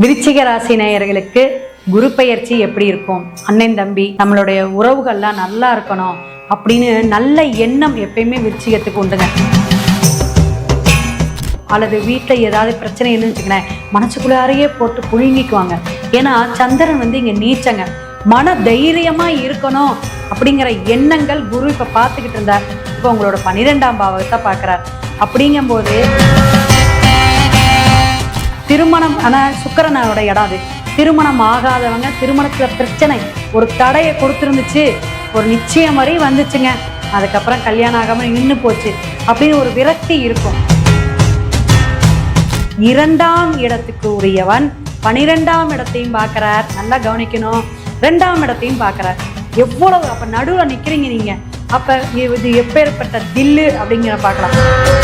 விருச்சிக ராசி நேயர்களுக்கு குரு பெயர்ச்சி எப்படி இருக்கும்? அண்ணன் தம்பி நம்மளுடைய உறவுகள்லாம் நல்லா இருக்கணும் அப்படின்னு நல்ல எண்ணம் எப்பயுமே விருச்சிகத்துக்கு உண்டுங்க. அல்லது வீட்டில் ஏதாவது பிரச்சனை என்னன்னு மனசுக்குள்ளாரையே போட்டு புழுங்கிக்குவாங்க. ஏன்னா சந்திரன் வந்து இங்கே நீச்சங்க. மன தைரியமா இருக்கணும் அப்படிங்கிற எண்ணங்கள் குரு இப்போ பார்த்துக்கிட்டு இருந்தார். இப்போ உங்களோட பன்னிரெண்டாம் பாவத்தை பார்க்குறார். அப்படிங்கும்போது திருமணம் ஆனால் சுக்கரனோட இடம் அது. திருமணம் ஆகாதவங்க திருமணத்துல பிரச்சனை. ஒரு தடையை கொடுத்துருந்துச்சு ஒரு நிச்சயம் வரை வந்துச்சுங்க. அதுக்கப்புறம் கல்யாணம் ஆகாம நின்று போச்சு. அப்படின்னு ஒரு விரக்தி இருக்கும். இரண்டாம் இடத்துக்கு உரியவன் பனிரெண்டாம் இடத்தையும் பார்க்குறார். நல்லா கவனிக்கணும். ரெண்டாம் இடத்தையும் பார்க்குறார். எவ்வளவு அப்ப நடுவுல நிக்கிறீங்க நீங்க. அப்ப இது எப்பேற்பட்ட தில்லு அப்படிங்கிற பார்க்கலாம்.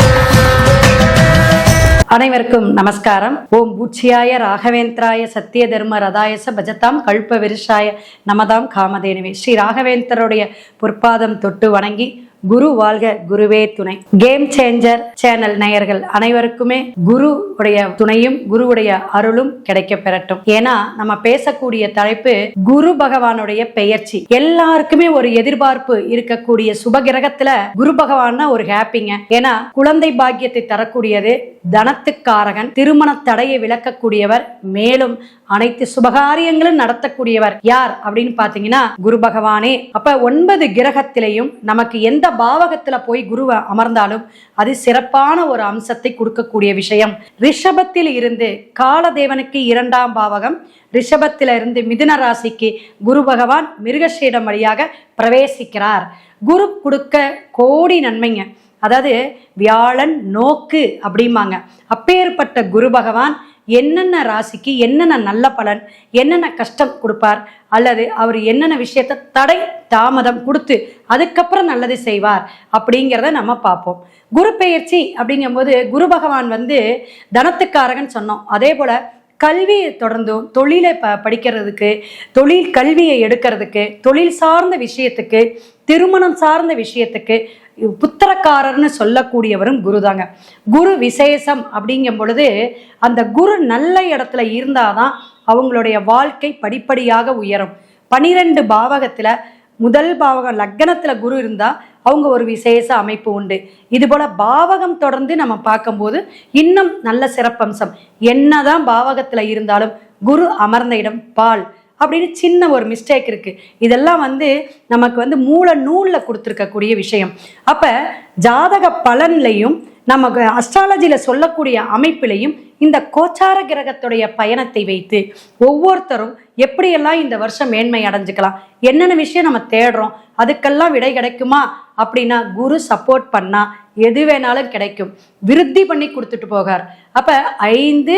அனைவருக்கும் நமஸ்காரம். ஓம் பூச்சியாய ராகவேந்திராய சத்திய தர்ம ரதாயச பஜதாம் கல்ப விருஷாய நமதாம் காமதேனுவே. ஸ்ரீ ராகவேந்தருடைய பொற்பாதம் தொட்டு வணங்கி குரு வாழ்க குருவே துணை. கேம் சேஞ்சர் சேனல் நேயர்கள் அனைவருக்குமே குரு உடைய துணையும் குருவுடைய அருளும் கிடைக்க பெறட்டும். ஏன்னா நம்ம பேசக்கூடிய தலைப்பு குரு பகவானுடைய பெயர்ச்சி. எல்லாருக்குமே ஒரு எதிர்பார்ப்பு இருக்கக்கூடிய சுபகிரகத்துல குரு பகவான் ஒரு ஹாப்பிங்க. ஏன்னா குழந்தை பாக்கியத்தை தரக்கூடியது தனத்துக்காரகன் திருமண தடையை விளக்கக்கூடியவர் மேலும் அனைத்து சுபகாரியங்களும் நடத்தக்கூடியவர் யார் அப்படின்னு பாத்தீங்கன்னா குரு பகவானே. அப்ப ஒன்பது கிரகத்திலையும் நமக்கு எந்த பாவகத்துல போய் குருவை அமர்ந்தாலும் அது சிறப்பான ஒரு அம்சத்தை கொடுக்கக்கூடிய விஷயம். ரிஷபத்தில் இருந்து காலதேவனுக்கு இரண்டாம் பாவகம் ரிஷபத்தில இருந்து மிதுன ராசிக்கு குரு பகவான் மிருகஷீடம் வழியாக பிரவேசிக்கிறார். குரு கொடுக்க கோடி நன்மைங்க. அதாவது வியாழன் நோக்கு அப்படிம்பாங்க. அப்பேற்பட்ட குரு பகவான் என்னென்ன ராசிக்கு என்னென்ன நல்ல பலன் என்னென்ன கஷ்டம் கொடுப்பார் அல்லது அவர் என்னென்ன விஷயத்த தடை தாமதம் கொடுத்து அதுக்கப்புறம் நல்லது செய்வார் அப்படிங்கிறத நம்ம பார்ப்போம். குரு பெயர்ச்சி அப்படிங்கும்போது குரு பகவான் வந்து தனத்துக்காரகன் சொன்னோம். அதே போல கல்வியை தொடர்ந்தும் தொழிலை ப படிக்கிறதுக்கு தொழில் கல்வியை எடுக்கிறதுக்கு தொழில் சார்ந்த விஷயத்துக்கு திருமணம் சார்ந்த விஷயத்துக்கு புத்திரக்காரர்னு சொல்லக்கூடியவரும் குரு தாங்க குரு விசேஷம் அப்படிங்கும் பொழுது அந்த குரு நல்ல இடத்துல இருந்தாதான் அவங்களுடைய வாழ்க்கை படிப்படியாக உயரும். பனிரெண்டு பாவகத்தில் முதல் பாவகம் லக்னத்தில் குரு இருந்தால் அவங்க ஒரு விசேஷ அமைப்பு உண்டு. இதுபோல் பாவகம் தொடர்ந்து நம்ம பார்க்கும்போது இன்னும் நல்ல சிறப்பம்சம். என்னதான் பாவகத்தில் இருந்தாலும் குரு அமர்ந்த இடம் பால். அப்படின்னு சின்ன ஒரு மிஸ்டேக் இருக்குது இதெல்லாம் வந்து நமக்கு வந்து மூல நூலில் கொடுத்துருக்கக்கூடிய விஷயம். அப்போ ஜாதக பலன்லையும் நமக்கு அஸ்ட்ராலஜியில் சொல்லக்கூடிய அமைப்பிலையும் இந்த கோச்சார கிரகத்துடைய பயணத்தை வைத்து ஒவ்வொருத்தரும் எப்படியெல்லாம் இந்த வருஷம் மேன்மை அடைஞ்சுக்கலாம் என்னென்ன விஷயம் நம்ம தேடுறோம் அதுக்கெல்லாம் விடை கிடைக்குமா அப்படின்னா குரு சப்போர்ட் பண்ணால் எது வேணாலும் கிடைக்கும். விருத்தி பண்ணி கொடுத்துட்டு போகார். அப்போ ஐந்து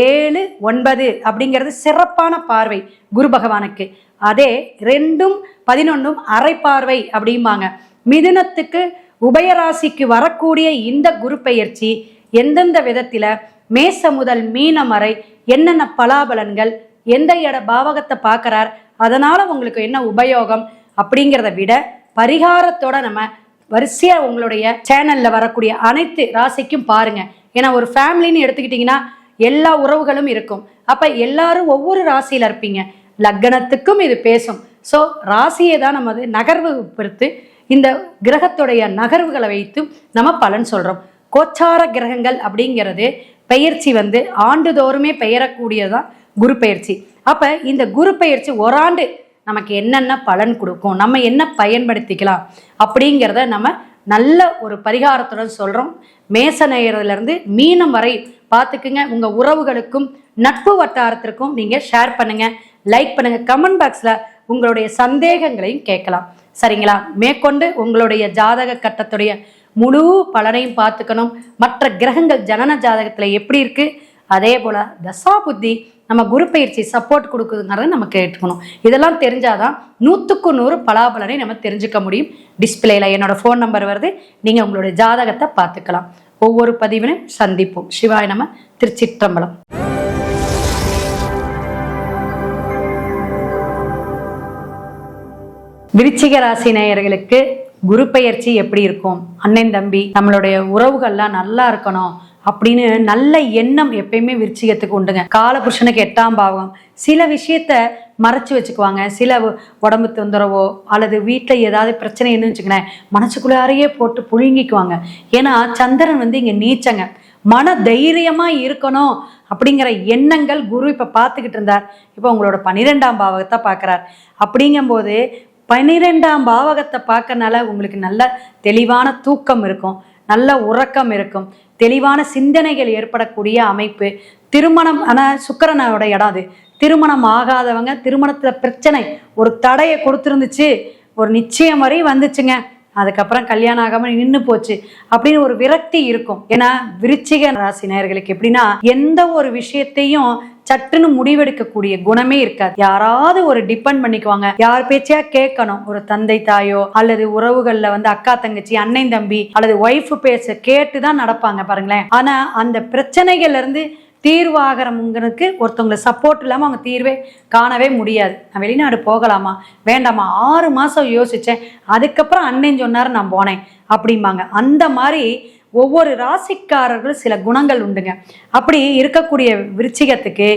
ஏழு ஒன்பது அப்படிங்கிறது சிறப்பான பார்வை குரு பகவானுக்கு. அதே ரெண்டும் பதினொன்றும் அரை பார்வை அப்படிம்பாங்க. மிதுனத்துக்கு உபயராசிக்கு வரக்கூடிய இந்த குரு பெயர்ச்சி எந்தெந்த விதத்தில்? மேச முதல் மீனம் வரை என்னென்ன பலாபலன்கள் எந்த இட பாவகத்தை பார்க்குறார் அதனால் உங்களுக்கு என்ன உபயோகம் அப்படிங்கிறத விட பரிகாரத்தோட நம்ம வரிசையாக உங்களுடைய சேனலில் வரக்கூடிய அனைத்து ராசிக்கும் பாருங்கள் ஏன்னா ஒரு ஃபேமிலின்னு எடுத்துக்கிட்டிங்கன்னா எல்லா உறவுகளும் இருக்கும். அப்ப எல்லாரும் ஒவ்வொரு ராசியில இருப்பீங்க. லக்னத்துக்கும் இது பேசும். ஸோ ராசியை தான் நம்ம வந்து நகர்வு பொறுத்து இந்த கிரகத்துடைய நகர்வுகளை வைத்து நம்ம பலன் சொல்றோம். கோச்சார கிரகங்கள் அப்படிங்கிறது பெயர்ச்சி வந்து ஆண்டுதோறுமே பெயரக்கூடியதான் குரு பயிற்சி அப்ப இந்த குரு பயிற்சி ஓராண்டு நமக்கு என்னென்ன பலன் கொடுக்கும்? நம்ம என்ன பயன்படுத்திக்கலாம்? அப்படிங்கிறத நம்ம நல்ல ஒரு பரிகாரத்துடன் சொல்கிறோம் மேச நேயர்லேருந்து மீனம் வரை பார்த்துக்குங்க. உங்கள் உறவுகளுக்கும் நட்பு வட்டாரத்திற்கும் நீங்கள் ஷேர் பண்ணுங்கள் லைக் பண்ணுங்கள் கமெண்ட் பாக்ஸில் உங்களுடைய சந்தேகங்களையும் கேட்கலாம். சரிங்களா? மேற்கொண்டு உங்களுடைய ஜாதக கட்டத்துடைய முழு பலனையும் பார்த்துக்கணும். மற்ற கிரகங்கள் ஜனன ஜாதகத்தில் எப்படி இருக்குது அதே போல தசா புத்தி நம்ம குரு பயிற்சி சப்போர்ட் கொடுக்குதுங்கிறத நம்ம கேட்டுக்கணும். இதெல்லாம் தெரிஞ்சாதான் நூற்றுக்கு நூறு பலாபலனை நம்ம தெரிஞ்சுக்க முடியும். டிஸ்பிளேல என்னோட ஃபோன் நம்பர் வருது. நீங்கள் உங்களுடைய ஜாதகத்தை பார்த்துக்கலாம். ஒவ்வொரு பதிவிலும் சந்திப்போம். சிவாய் நம்ம திருச்சிற்றம்பலம். விருச்சிக ராசி நேயர்களுக்கு குரு பெயர்ச்சி எப்படி இருக்கும்? அண்ணன் தம்பி நம்மளுடைய உறவுகள்லாம் நல்லா இருக்கணும். அப்படின்னு நல்ல எண்ணம் எப்பயுமே விருச்சிகத்துக்கு உண்டுங்க. காலபுருஷனுக்கு எட்டாம் பாவம். சில விஷயத்த மறைச்சு வச்சுக்குவாங்க. சில உடம்பு தொந்தரவோ அல்லது வீட்டில் ஏதாவது பிரச்சனைன்னு வச்சுக்கினேன் மனசுக்குள்ளாரையே போட்டு புழுங்கிக்குவாங்க. ஏன்னா சந்திரன் வந்து இங்கே நீச்சங்க. மன தைரியமாக இருக்கணும் அப்படிங்கிற எண்ணங்கள் குரு இப்போ பார்த்துக்கிட்டு இருந்தார். இப்போ உங்களோட பன்னிரெண்டாம் பாவகத்தை பார்க்குறார். அப்படிங்கும்போது பன்னிரெண்டாம் பாவகத்தை பார்க்கறனால உங்களுக்கு நல்ல தெளிவான தூக்கம் இருக்கும். நல்ல உறக்கம் இருக்கும். தெளிவான சிந்தனைகள் ஏற்படக்கூடிய அமைப்பு. திருமணம் ஆனால் சுக்கரனோட இடம் அது. திருமணம் ஆகாதவங்க திருமணத்தில் பிரச்சனை ஒரு தடையை கொடுத்துருந்துச்சு ஒரு நிச்சயம் வரை வந்துச்சுங்க. அதுக்கப்புறம் கல்யாணம் ஆகாம நின்று போச்சு. அப்படின்னு ஒரு விரக்தி இருக்கும். ஏன்னா விருச்சிக ராசி நேர்களுக்கு எப்படின்னா எந்த ஒரு விஷயத்தையும் சட்டுன்னு முடிவெடுக்கக்கூடிய குணமே இருக்காது. யாராவது ஒரு டிபெண்ட் பண்ணிக்குவாங்க. யார் பேச்சையா கேட்கணும். ஒரு தந்தை தாயோ அல்லது உறவுகள்ல வந்து அக்கா தங்கச்சி அண்ணன் தம்பி அல்லது ஒய்ஃப் பேச கேட்டு தான் நடப்பாங்க பாருங்களேன். ஆனா அந்த பிரச்சனைகள்ல இருந்து தீர்வாகிறவங்களுக்கு ஒருத்தவங்களை சப்போர்ட் இல்லாமல் அவங்க தீர்வே காணவே முடியாது. நான் வெளிநாடு போகலாமா? வேண்டாமா? ஆறு மாதம் யோசித்தேன் அதுக்கப்புறம் அண்ணன் சொன்னார் நான் போனேன். அப்படிம்பாங்க. அந்த மாதிரி ஒவ்வொரு ராசிக்காரர்களும் சில குணங்கள் உண்டுங்க. அப்படி இருக்கக்கூடிய விருச்சிகத்துக்கு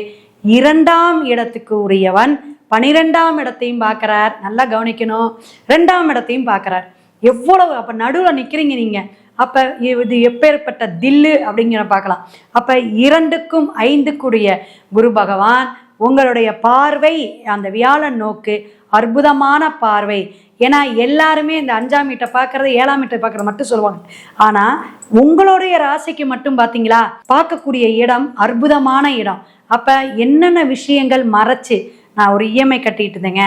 இரண்டாம் இடத்துக்கு உரியவன் பனிரெண்டாம் இடத்தையும் பார்க்கறார். நல்லா கவனிக்கணும். ரெண்டாம் இடத்தையும் பார்க்குறார். எவ்வளவு அப்போ நடுவில் நிற்கிறீங்க நீங்கள் அப்போ இது எப்பேற்பட்ட தில்லு அப்படிங்கிற பார்க்கலாம். அப்போ இரண்டுக்கும் ஐந்துக்குரிய குரு பகவான் உங்களுடைய பார்வை அந்த வியாழன் நோக்கு அற்புதமான பார்வை. ஏன்னா எல்லாருமே இந்த அஞ்சாம் வீட்டை பார்க்கறது ஏழாம் வீட்டை பார்க்கறது மட்டும் சொல்லுவாங்க. ஆனா உங்களுடைய ராசிக்கு மட்டும் பார்த்தீங்களா பார்க்கக்கூடிய இடம் அற்புதமான இடம். அப்ப என்னென்ன விஷயங்கள் மறைச்சு நான் ஒரு இஎம்ஐ கட்டிட்டு இருந்தேங்க.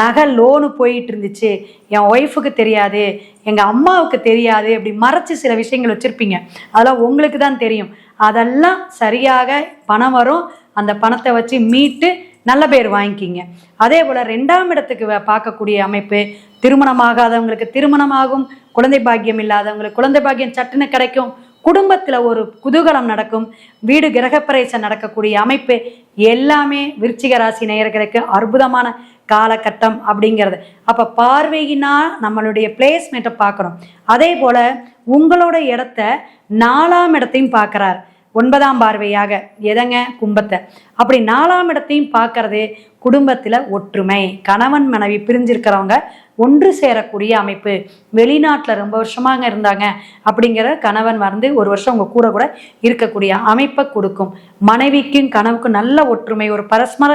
நகை லோனு போயிட்டு இருந்துச்சு. என் ஒய்ஃபுக்கு தெரியாது எங்கள் அம்மாவுக்கு தெரியாது அப்படி மறைச்சு சில விஷயங்கள் வச்சுருப்பீங்க. அதெல்லாம் உங்களுக்கு தான் தெரியும். அதெல்லாம் சரியாக பணம் வரும். அந்த பணத்தை வச்சு மீட்டு நல்ல பேர் வாங்கிக்கிங்க. அதே போல் ரெண்டாம் இடத்துக்கு வ- பார்க்கக்கூடிய அமைப்பு திருமணமாகாதவங்களுக்கு திருமணமாகும் குழந்தை பாக்கியம் இல்லாதவங்களுக்கு குழந்தை பாக்கியம் சட்டுன்னு கிடைக்கும் குடும்பத்தில் ஒரு குதூகலம் நடக்கும் வீடு கிரகப்பிரவேசம் நடக்கக்கூடிய அமைப்பு எல்லாமே விருச்சிக ராசி நேயர்களுக்கு அற்புதமான காலகட்டம் அப்படிங்கிறது. அப்போ பார்வையினா நம்மளுடைய பிளேஸ்மெண்ட்டை பார்க்குறோம் அதே போல் உங்களோட இடத்த நாலாம் இடத்தையும் பார்க்குறார். ஒன்பதாம் பார்வையாக. எதங்க? கும்பத்தை. அப்படி நாலாம் இடத்தையும் பார்க்கறது குடும்பத்தில் ஒற்றுமை. கணவன் மனைவி பிரிஞ்சிருக்கிறவங்க ஒன்று சேரக்கூடிய அமைப்பு. வெளிநாட்டில் ரொம்ப வருஷமாக இருந்தாங்க. அப்படிங்கிற கணவன் வந்து ஒரு வருஷம் உங்கள் கூட கூட இருக்கக்கூடிய அமைப்பை கொடுக்கும். மனைவிக்கும் கனவுக்கும் நல்ல ஒற்றுமை. ஒரு பரஸ்பர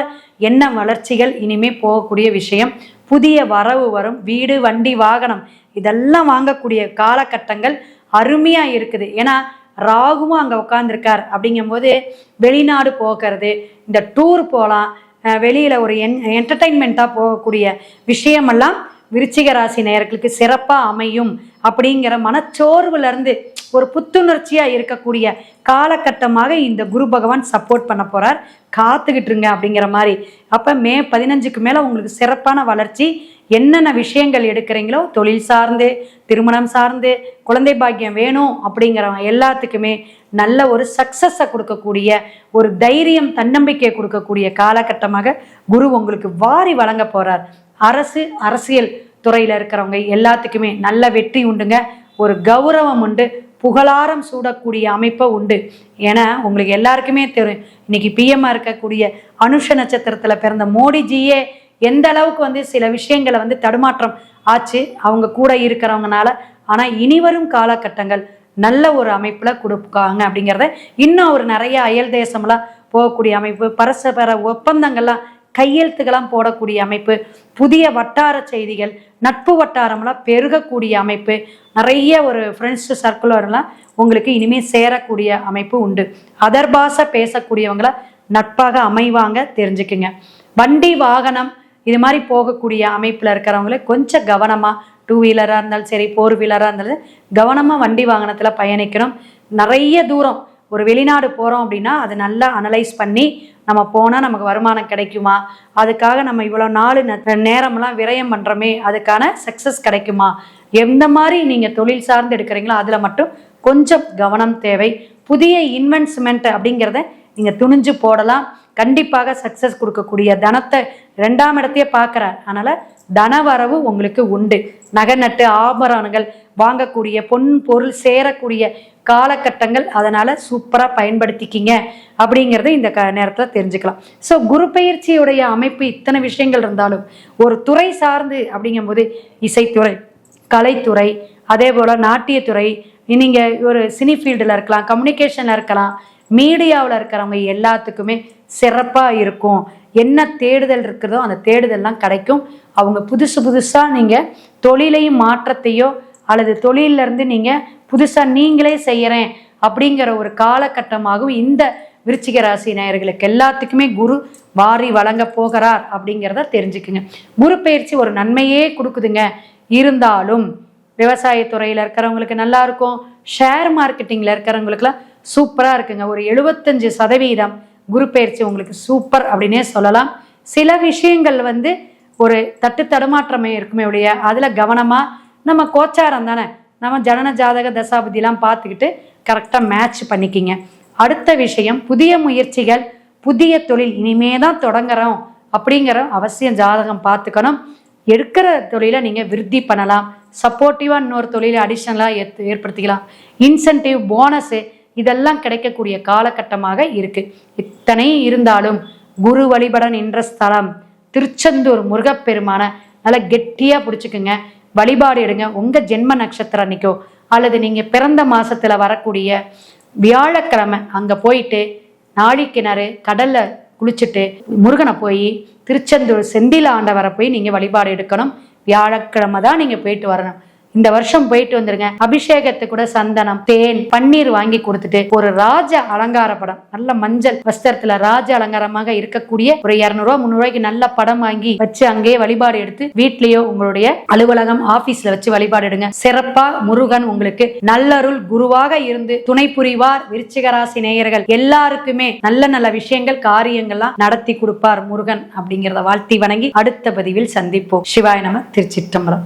எண்ண வளர்ச்சிகள் இனிமே போகக்கூடிய விஷயம். புதிய வரவு வரும். வீடு வண்டி வாகனம். இதெல்லாம் வாங்கக்கூடிய காலகட்டங்கள் அருமையாக இருக்குது. ஏன்னா ராகுவும் அங்கே உட்காந்துருக்கார் அப்படிங்கும்போது வெளிநாடு போகிறது இந்த டூர் போகலாம் வெளியில் ஒரு என் என்டர்டைன்மெண்ட்டாக போகக்கூடிய விஷயமெல்லாம் விருச்சிக ராசி நேயர்களுக்கு சிறப்பாக அமையும் அப்படிங்கிற மனச்சோர்வுலேருந்து ஒரு புத்துணர்ச்சியாக இருக்கக்கூடிய காலகட்டமாக இந்த குரு பகவான் சப்போர்ட் பண்ண போகிறார் காத்துக்கிட்டு இருங்க அப்படிங்கிற மாதிரி. அப்போ மே பதினஞ்சுக்கு மேலே உங்களுக்கு சிறப்பான வளர்ச்சி. என்னென்ன விஷயங்கள் எடுக்கிறீங்களோ தொழில் சார்ந்து திருமணம் சார்ந்து குழந்தை பாக்கியம் வேணும் அப்படிங்கிறவங்க எல்லாத்துக்குமே நல்ல ஒரு சக்ஸஸை கொடுக்கக்கூடிய ஒரு தைரியம் தன்னம்பிக்கையை கொடுக்கக்கூடிய காலகட்டமாக குரு உங்களுக்கு வாரி வழங்க போகிறார் அரசு அரசியல் துறையில் இருக்கிறவங்க எல்லாத்துக்குமே நல்ல வெற்றி உண்டுங்க. ஒரு கௌரவம் உண்டு. புகழாரம் சூடக்கூடிய அமைப்பை உண்டு. ஏன்னா உங்களுக்கு எல்லாருக்குமே தெரியும். இன்னைக்கு பிஎம்மா இருக்கக்கூடிய அனுஷ நட்சத்திரத்தில் பிறந்த மோடிஜியே எந்த அளவுக்கு வந்து சில விஷயங்களை வந்து தடுமாற்றம் ஆச்சு. அவங்க கூட இருக்கிறவங்கனால. ஆனால் இனிவரும் காலகட்டங்கள் நல்ல ஒரு அமைப்பில் கொடுப்பாங்க அப்படிங்கிறத இன்னும் அவர் நிறைய அயல் தேசம்லாம் போகக்கூடிய அமைப்பு பரஸ்பர ஒப்பந்தங்கள்லாம் கையெழுத்துக்கெல்லாம் போடக்கூடிய அமைப்பு புதிய வட்டார செய்திகள் நட்பு வட்டாரம்லாம் பெருகக்கூடிய அமைப்பு நிறைய ஒரு ஃப்ரெண்ட்ஸ் சர்க்குலர்லாம் உங்களுக்கு இனிமேல் சேரக்கூடிய அமைப்பு உண்டு. அதர்பாச பேசக்கூடியவங்கள நட்பாக அமைவாங்க தெரிஞ்சுக்குங்க. வண்டி வாகனம் இது மாதிரி போகக்கூடிய அமைப்பில் இருக்கிறவங்கள கொஞ்சம் கவனமாக டூ வீலராக இருந்தாலும் சரி ஃபோர் வீலராக இருந்தாலும் கவனமாக வண்டி வாகனத்தில் பயணிக்கணும். நிறைய தூரம் ஒரு வெளிநாடு போகிறோம் அப்படின்னா அதை நல்லா அனலைஸ் பண்ணி நம்ம போனால் நமக்கு வருமானம் கிடைக்குமா? அதுக்காக நம்ம இவ்வளோ நாள் நேரம்லாம் நேரமெல்லாம் விரயம் பண்ணுறோமே அதுக்கான சக்ஸஸ் கிடைக்குமா? எந்த மாதிரி நீங்கள் தொழில் சார்ந்து எடுக்கிறீங்களோ அதில் மட்டும் கொஞ்சம் கவனம் தேவை. புதிய இன்வெஸ்ட்மெண்ட் அப்படிங்கிறத நீங்கள் துணிஞ்சு போடலாம். கண்டிப்பாக சக்ஸஸ் கொடுக்கக்கூடிய தனத்தை ரெண்டாம் இடத்தையே பார்க்குறார். அதனால் தனவரவு உங்களுக்கு உண்டு. நகை நட்டு ஆபரணங்கள் வாங்கக்கூடிய பொன் பொருள் சேரக்கூடிய காலகட்டங்கள் அதனால் சூப்பராக பயன்படுத்திக்கிங்க அப்படிங்கிறத இந்த க நேரத்தில் தெரிஞ்சுக்கலாம். ஸோ குரு பயிற்சியுடைய அமைப்பு இத்தனை விஷயங்கள் இருந்தாலும் ஒரு துறை சார்ந்து அப்படிங்கும்போது இசைத்துறை கலைத்துறை அதே போல் நாட்டியத்துறை நீங்கள் ஒரு சினி ஃபீல்டில் இருக்கலாம் கம்யூனிகேஷனில் இருக்கலாம் மீடியாவில் இருக்கிறவங்க எல்லாத்துக்குமே சிறப்பாக இருக்கும். என்ன தேடுதல் இருக்கிறதோ அந்த தேடுதல்லாம் கிடைக்கும். அவங்க புதுசு புதுசாக நீங்கள் தொழிலையும் மாற்றத்தையோ அல்லது தொழிலிருந்து நீங்கள் புதுசாக நீங்களே செய்கிறேன் அப்படிங்கிற ஒரு காலகட்டமாகவும் இந்த விருச்சிக ராசி நேயர்களுக்கு எல்லாத்துக்குமே குரு வாரி வழங்க போகிறார் அப்படிங்கிறத தெரிஞ்சுக்குங்க. குரு பயிற்சி ஒரு நன்மையே கொடுக்குதுங்க. இருந்தாலும் விவசாயத்துறையில் இருக்கிறவங்களுக்கு நல்லா இருக்கும். ஷேர் மார்க்கெட்டிங்கில் இருக்கிறவங்களுக்குலாம் சூப்பராக இருக்குங்க. ஒரு எழுபத்தஞ்சு சதவீதம் குரு பயிற்சி உங்களுக்கு சூப்பர் அப்படின்னே சொல்லலாம். சில விஷயங்கள் வந்து ஒரு தட்டு தடுமாற்றமே இருக்குமே உடைய அதில் கவனமாக நம்ம கோச்சாரம் தானே நம்ம ஜனன ஜாதக தசாபதிலாம் பார்த்துக்கிட்டு கரெக்டாக மேட்ச் பண்ணிக்கிங்க. அடுத்த விஷயம் புதிய முயற்சிகள் புதிய தொழில் இனிமே தான் தொடங்குறோம் அப்படிங்கிற அவசியம் ஜாதகம் பார்த்துக்கணும். எடுக்கிற தொழிலை நீங்கள் விருத்தி பண்ணலாம். சப்போர்ட்டிவாக இன்னொரு தொழிலை அடிஷ்னலாக ஏற்படுத்திக்கலாம். இன்சென்டிவ் போனஸு இதெல்லாம் கிடைக்கக்கூடிய காலகட்டமாக இருக்கு. இத்தனை இருந்தாலும் குரு வழிபட நின்ற ஸ்தலம் திருச்செந்தூர் முருகப்பெருமான நல்லா கெட்டியாக பிடிச்சிக்குங்க. வழிபாடு எடுங்க. உங்கள் ஜென்ம நட்சத்திரம் அன்னைக்கோ அல்லது நீங்கள் பிறந்த மாசத்துல வரக்கூடிய வியாழக்கிழமை அங்கே போயிட்டு நாழிக்கிணறு கடல்ல குளிச்சுட்டு முருகனை போய் திருச்செந்தூர் செந்தில ஆண்டவரை போய் நீங்கள் வழிபாடு எடுக்கணும். வியாழக்கிழமை தான் நீங்கள் போயிட்டு வரணும். இந்த வருஷம் போயிட்டு வந்துருங்க. அபிஷேகத்துக்கு கூட சந்தனம் தேன் பன்னீர் வாங்கி கொடுத்துட்டு ஒரு ராஜ அலங்கார படம். நல்ல மஞ்சள் வஸ்திரத்துல ராஜ அலங்காரமாக இருக்கக்கூடிய ஒரு இரநூறுவா முந்நூறுவாய்க்கு நல்ல படம் வாங்கி வச்சு அங்கேயே வழிபாடு எடுத்து வீட்லயோ உங்களுடைய அலுவலகம் ஆபீஸ்ல வச்சு வழிபாடு எடுங்க. சிறப்பா முருகன் உங்களுக்கு நல்லருள் குருவாக இருந்து துணை புரிவார். விருச்சிகராசி நேயர்கள் எல்லாருக்குமே நல்ல நல்ல விஷயங்கள் காரியங்கள்லாம் நடத்தி கொடுப்பார் முருகன் அப்படிங்கிறத வாழ்த்தி வணங்கி அடுத்த பதிவில் சந்திப்போம். சிவாய நம திருச்சிற்றம்பலம்.